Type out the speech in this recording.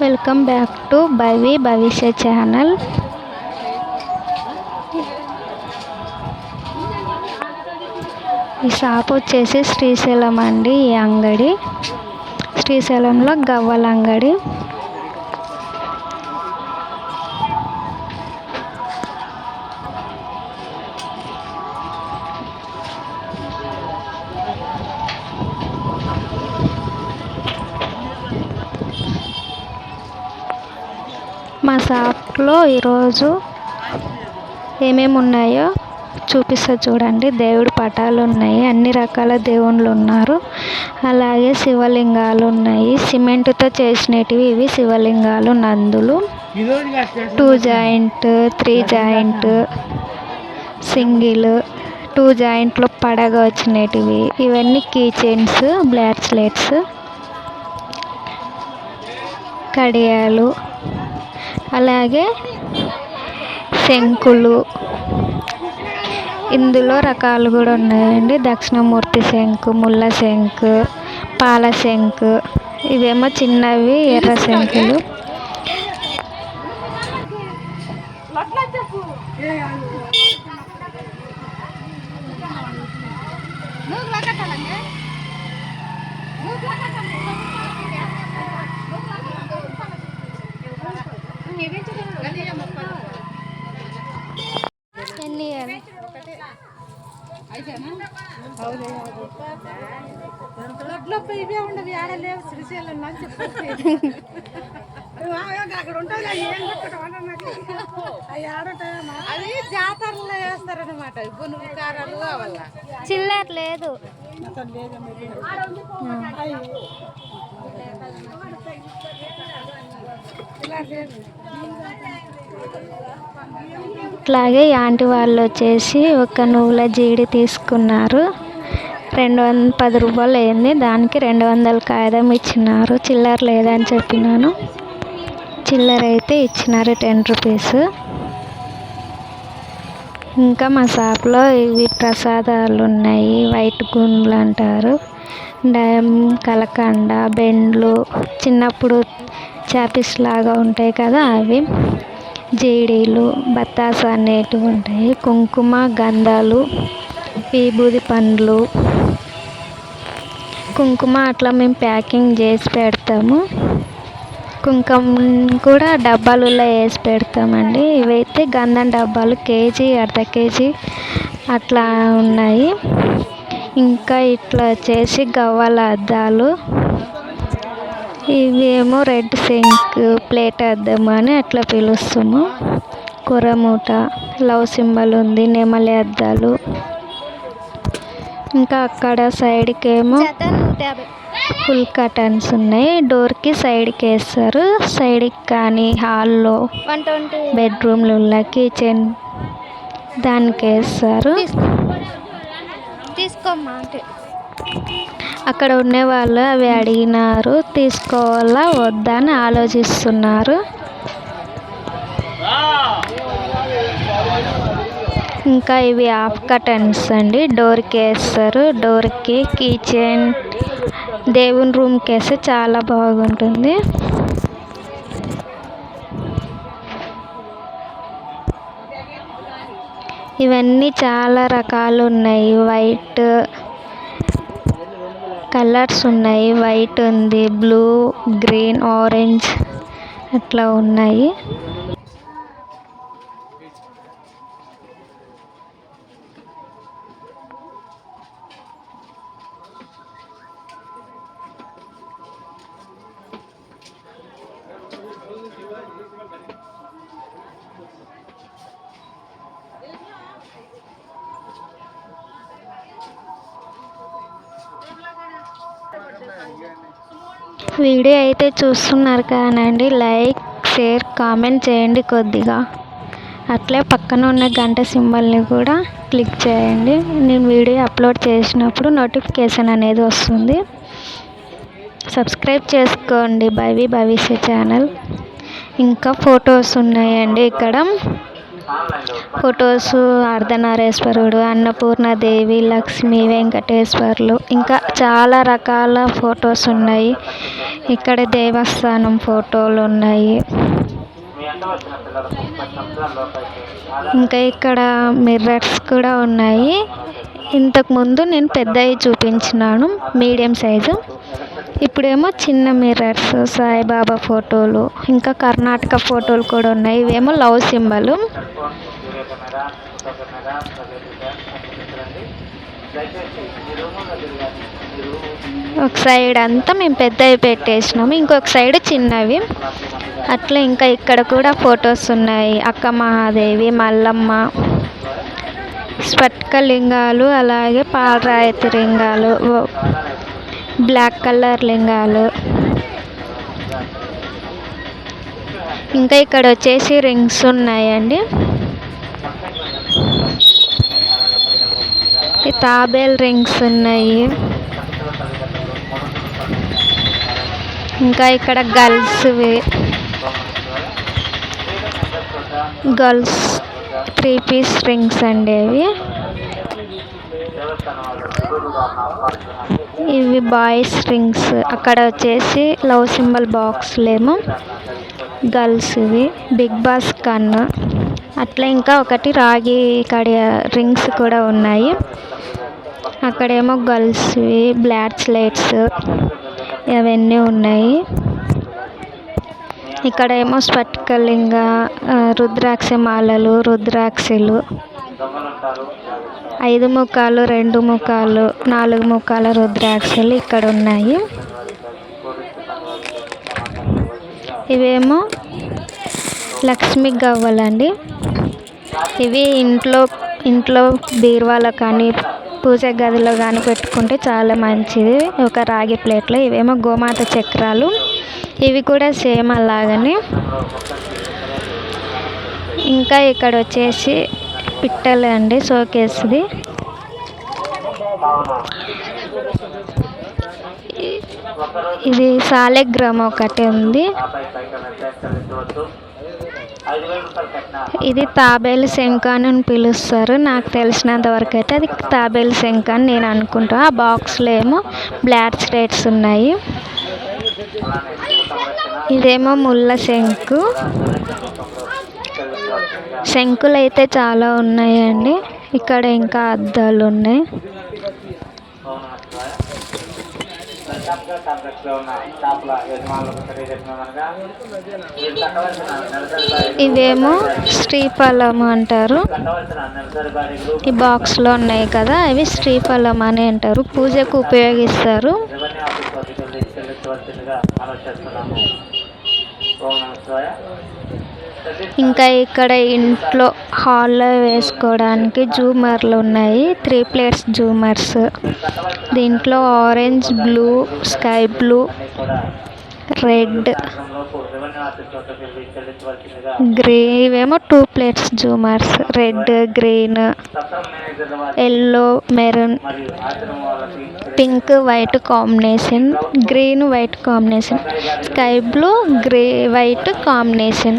Welcome back to భవి భవిష్య channel. ఈ shop వచ్చేసి శ్రీశైలం అండి ఈ అంగడి. శ్రీశైలంలో గవ్వల అంగడి. షాప్లో ఈరోజు ఏమేమి ఉన్నాయో చూపిస్తా చూడండి. దేవుడి పటాలు ఉన్నాయి అన్ని రకాల దేవుళ్ళు ఉన్నారు. అలాగే శివలింగాలు ఉన్నాయి. సిమెంట్తో చేసినటివి ఇవి శివలింగాలు నందులు. Two joint three joint single. Two జాయింట్లో పడగ వచ్చినటివి. ఇవన్నీ కీ చైన్స్ బ్రాస్లెట్స్ కడియాలు. అలాగే శంకులు. ఇందులో రకాలు కూడా ఉన్నాయండి. దక్షిణమూర్తి శంకు ముల్ల శంకు పాల శంకు. ఇవేమో చిన్నవి ఎర్ర శంకులు. లొడ్లో ఇవే ఉండవు ఆడలేవు శ్రీశైలం అని చెప్పి అక్కడ ఉంటుంది అది జాతరలో వేస్తారనమాట గునుగు కారాలు కావాల? చిల్లర లేదు. అట్లాగే యాంటీ ఆంటీ వాళ్ళు వచ్చేసి ఒక నువ్వుల జీడి తీసుకున్నారు. రెండు వంద పది రూపాయలు అయింది. దానికి రెండు వందల కాగితం ఇచ్చినారు. చిల్లర లేదని చెప్పినాను. చిల్లర అయితే ఇచ్చినారు టెన్ రూపీస్. ఇంకా మా షాప్లో ఇవి ప్రసాదాలు ఉన్నాయి. వైట్ గుండ్లు అంటారు. డమ్ కలకండ బెండ్లు చిన్నప్పుడు చాపీస్ లాగా ఉంటాయి కదా అవి. జీడీలు బత్తాస అనేటివి ఉంటాయి. కుంకుమ గంధాలు విభూది పండ్లు. కుంకుమ అట్లా మేము ప్యాకింగ్ చేసి పెడతాము. కుంకుమ కూడా డబ్బాలలో వేసి పెడతామండి. ఇవైతే గంధం డబ్బాలు కేజీ అర్ధ కేజీ అట్లా ఉన్నాయి. ఇంకా ఇట్లా వచ్చేసి గవ్వల అద్దాలు ఇవేమో రెడ్ సింక్ ప్లేట్ అద్దం అని అట్లా పిలుస్తాము కొరమూట లవ్ సింబల్ ఉంది నెమలి అద్దాలు. ఇంకా అక్కడ సైడ్కి ఏమో ఫుల్ కటన్స్ ఉన్నాయి. డోర్కి సైడ్కి వేస్తారు. సైడ్కి కానీ హాల్లో బెడ్రూమ్లలో కిచెన్ దానికి వేస్తారు. తీసుకోమ్మా అంటే. అక్కడ ఉండే వాళ్ళు అవి అడిగినారు తీసుకోవాలా వద్దా అని ఆలోచిస్తున్నారు. ఇంకా ఇవి హాఫ్ కర్టన్స్ అండి. డోర్కి వేస్తారు డోర్కి కిచెన్ దేవుని రూమ్కి వేస్తే చాలా బాగుంటుంది. ఇవన్నీ చాలా రకాలు ఉన్నాయి. వైట్ కలర్స్ ఉన్నాయి. వైట్ ఉంది బ్లూ గ్రీన్ ఆరెంజ్ అట్లా ఉన్నాయి. వీడియో అయితే చూస్తున్నారు కానండి లైక్ షేర్ కామెంట్ చేయండి కొద్దిగా. అట్లే పక్కన ఉన్న గంట సింబల్ని కూడా క్లిక్ చేయండి. నేను వీడియో అప్లోడ్ చేసినప్పుడు నోటిఫికేషన్ అనేది వస్తుంది. సబ్స్క్రైబ్ చేసుకోండి. భవి భవిష్య ఛానల్. ఇంకా ఫొటోస్ ఉన్నాయండి ఇక్కడ. ఫొటోస్ అర్ధనారేశ్వరుడు అన్నపూర్ణాదేవి లక్ష్మి వెంకటేశ్వర్లు. ఇంకా చాలా రకాల ఫొటోస్ ఉన్నాయి. ఇక్కడ దేవస్థానం ఫోటోలు ఉన్నాయి. ఇంకా ఇక్కడ మిర్రర్స్ కూడా ఉన్నాయి. ఇంతకుముందు నేను పెద్దవి చూపించినాను. Medium size. ఇప్పుడేమో చిన్న మిర్రర్స్ సాయిబాబా ఫోటోలు ఇంకా కర్ణాటక ఫోటోలు కూడా ఉన్నాయి. ఇవేమో లవ్ సింబల్. ఒక సైడ్ అంతా మేము పెద్దవి పెట్టేసినాము. ఇంకొక సైడ్ చిన్నవి. అట్లా ఇంకా ఇక్కడ కూడా ఫొటోస్ ఉన్నాయి. అక్క మహాదేవి మల్లమ్మ స్ఫటికలింగాలు అలాగే పాలరాతి లింగాలు. బ్లాక్ కలర్ లింగాలు. ఇంకా ఇక్కడ వచ్చేసి రింగ్స్ ఉన్నాయండి. తాబేల్ రింగ్స్ ఉన్నాయి. ఇంకా ఇక్కడ గర్ల్స్వి గర్ల్స్ త్రీ పీస్ రింగ్స్ అండి అవి. ఇవి బాయ్స్ రింగ్స్. అక్కడ వచ్చేసి లవ్ సింబల్ బాక్స్లేమో. గర్ల్స్వి బిగ్ బాస్ కన్ అట్లా ఇంకా ఒకటి రాగి కడియ రింగ్స్ కూడా ఉన్నాయి. అక్కడేమో గర్ల్స్వి బ్లాక్ స్లేట్స్ అవన్నీ ఉన్నాయి. ఇక్కడ ఏమో స్ఫటికలింగ రుద్రాక్ష మాలలు రుద్రాక్షలు. ఐదు ముఖాలు రెండు ముఖాలు నాలుగు ముఖాల రుద్రాక్షలు ఇక్కడ ఉన్నాయి. ఇవేమో లక్ష్మి గవ్వలండి. ఇవి ఇంట్లో ఇంట్లో బీరువాలో కానీ పూజ గదిలో కానీ పెట్టుకుంటే చాలా మంచిది. ఒక రాగి ప్లేట్లో ఇవేమో గోమాత చక్రాలు. ఇవి కూడా సేమ్ అలాగనే. ఇంకా ఇక్కడ వచ్చేసి పిట్టలే అండి షోకేస్ది. ఇది సాలెగ్రామ్ ఒకటి ఉంది. ఇది తాబేలు శంఖ అని పిలుస్తారు. నాకు తెలిసినంత వరకు అయితే అది తాబేలు శంఖ అని నేను అనుకుంటా. ఆ బాక్స్లో ఏమో బ్లాక్ స్టేట్స్ ఉన్నాయి. ఇదేమో ముళ్ళ శంకు శంకులు అయితే చాలా ఉన్నాయండి. ఇక్కడ ఇంకా అద్దాలు ఉన్నాయి ఇవేమో శ్రీఫలం అంటారు. ఈ బాక్స్లో ఉన్నాయి కదా అవి శ్రీఫలం అని అంటారు. పూజకు ఉపయోగిస్తారు. ఇంకా ఇక్కడ ఇంట్లో హాల్లో వేసుకోవడానికి జూమర్లు ఉన్నాయి త్రీ ప్లేట్స్ జూమర్స్. దీంట్లో orange blue sky blue red grey ఇవేమో two plates జూమర్స్ red green yellow maroon pink white combination green white combination sky blue grey white combination